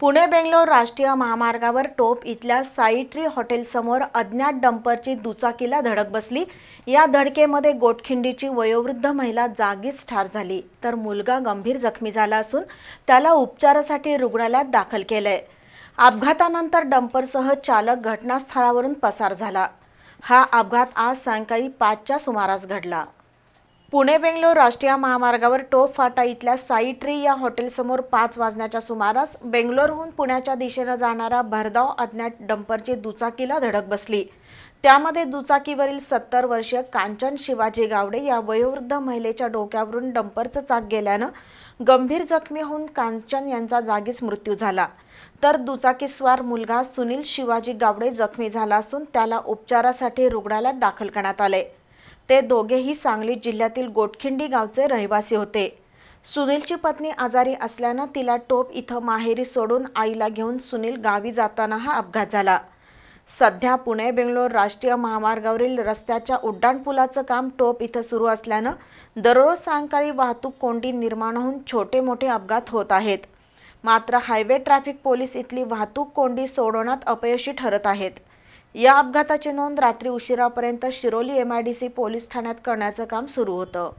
पुणे बेंगलोर राष्ट्रीय महामार्गावर टोप इथल्या साईट्री हॉटेलसमोर अज्ञात डंपरची दुचाकीला धडक बसली. या धडकेमध्ये गोटखिंडीची वयोवृद्ध महिला जागीच ठार झाली. तर मुलगा गंभीर जखमी झाला असून त्याला उपचारासाठी रुग्णालयात दाखल केलंय. अपघातानंतर डंपरसह चालक घटनास्थळावरून पसार झाला. हा अपघात आज सायंकाळी पाचच्या सुमारास घडला. पुणे बेंगलोर राष्ट्रीय महामार्गावर टोप फाटा इथल्या साई ट्री या हॉटेलसमोर पाच वाजण्याच्या सुमारास बेंगलोरहून पुण्याच्या दिशेनं जाणारा भरधाव अज्ञात डंपरची दुचाकीला धडक बसली. त्यामध्ये दुचाकीवरील सत्तर वर्षीय कांचन शिवाजी गावडे या वयोवृद्ध महिलेच्या डोक्यावरून डंपरचं चाक गेल्यानं गंभीर जखमी होऊन कांचन यांचा जागीच मृत्यू झाला. तर दुचाकीस्वार मुलगा सुनील शिवाजी गावडे जखमी झाला असून त्याला उपचारासाठी रुग्णालयात दाखल करण्यात आले. ते दोघेही सांगली जिल्ह्यातील गोटखिंडी गावचे रहिवासी होते. सुनीलची पत्नी आजारी असल्यानं तिला टोप इथं माहेरी सोडून आईला घेऊन सुनील गावी जाताना हा अपघात झाला. सध्या पुणे बेंगलोर राष्ट्रीय महामार्गावरील रस्त्याच्या उड्डाणपुलाचं काम टोप इथं सुरू असल्यानं दररोज सायंकाळी वाहतूक कोंडी निर्माण होऊन छोटे मोठे अपघात होत आहेत. मात्र हायवे ट्रॅफिक पोलीस इथली वाहतूक कोंडी सोडवण्यात अपयशी ठरत आहेत. या अपघाताची नोंद रात्री उशिरापर्यंत शिरोली एमआयडीसी पोलीस ठाण्यात करण्याचं काम सुरू होतं.